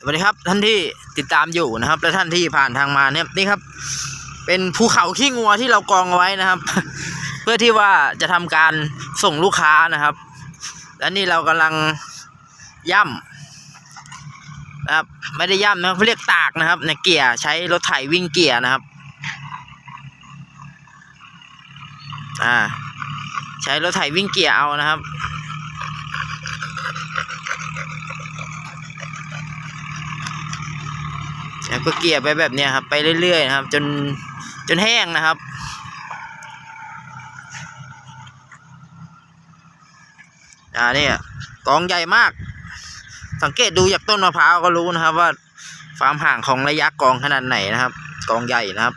สวัสดีครับท่านที่ติดตามอยู่นะครับ และท่านที่ผ่านทางมาเนี่ยนี่ครับ เป็นภูเขาขี้งัวที่เรากองเอาไว้นะครับ เพื่อที่ว่าจะทำการส่งลูกค้านะครับ และนี่เรากำลังย่ำนะครับไม่ได้ย่ำนะครับเขาเรียกตากนะครับในเกียร์ใช้รถไถวิ่งเกียร์นะครับอ่าใช้รถไถวิ่งเกียร์เอานะครับ แล้ว ก็เกลี่ยไปแบบนี้ครับ ไปเรื่อยๆนะครับ จนจนแห้งนะครับ อ่าเนี่ยกองใหญ่มาก สังเกตดูจากต้นมะพร้าวก็รู้นะครับ ว่าความห่างของระยะกองขนาดไหนนะครับ กองใหญ่นะครับ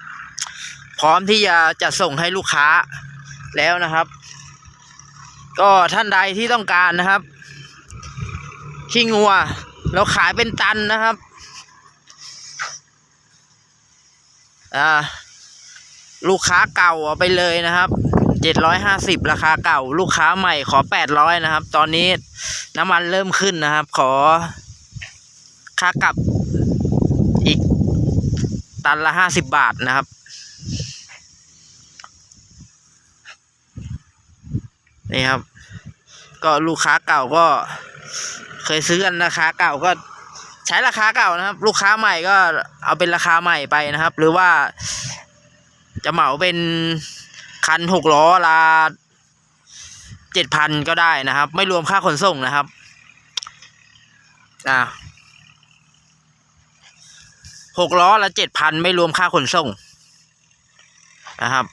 พร้อมที่จะจะส่งให้ลูกค้าแล้วนะครับ ก็ท่านใดที่ต้องการนะครับขี้งัวเราขายเป็นตันนะครับ อ่า ลูกค้าเก่าเอาไปเลยนะครับเจ็ดร้อยห้าสิบราคาเก่า ลูกค้าใหม่ขอแปดร้อยนะครับ ตอนนี้น้ำมันเริ่มขึ้นนะครับ ขอค่ากลับอีกตันละห้าสิบบาทนะครับนี่ครับ ก็ลูกค้าเก่าก็ เคยซื้อกันราคาเก่าก็ ใช้ราคาเก่านะครับ ลูกค้าใหม่ก็เอาเป็นราคาใหม่ไปนะครับ หรือว่าจะเหมาเป็นคันหกล้อละเจ็ดพันก็ได้นะครับ ไม่รวมค่าขนส่งนะครับอ่าหกล้อละเจ็ดพันไม่รวมค่าขนส่งนะครับ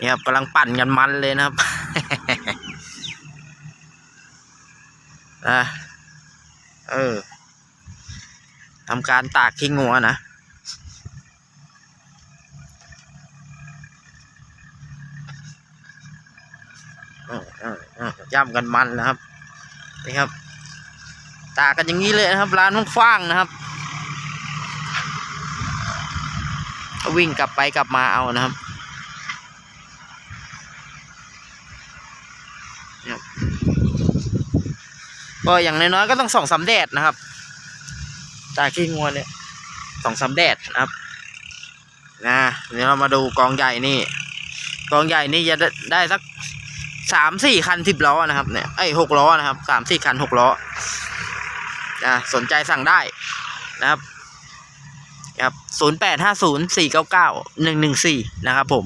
นี่ครับกำลังปั่นกันมันเลยนะครับ อ่า เออทำการตากขี้งัวนะย่ำกันมันนะครับนี่ครับ ตากกันอย่างนี้เลยนะครับ ร้านฟ้างนะครับ วิ่งกลับไปกลับมาเอานะครับเนี่ย ก็อย่างน้อยๆก็ต้องสองสามแดดนะครับ ตากขี้งัวเนี่ยสองสามแดดนะครับนะเดี๋ยวเรามาดูกองใหญ่นี่ กองใหญ่นี่จะได้ไดสักสามสี่คันสิบล้อนะครับเนี่ยไอ้ยหกล้อนะครับสามสี่คันหกล้อนะสนใจสั่งได้นะครับครับศูนย์แปดห้าศูนย์สี่เก้าเก้าหนึ่งหนึ่งสี่นะครับผม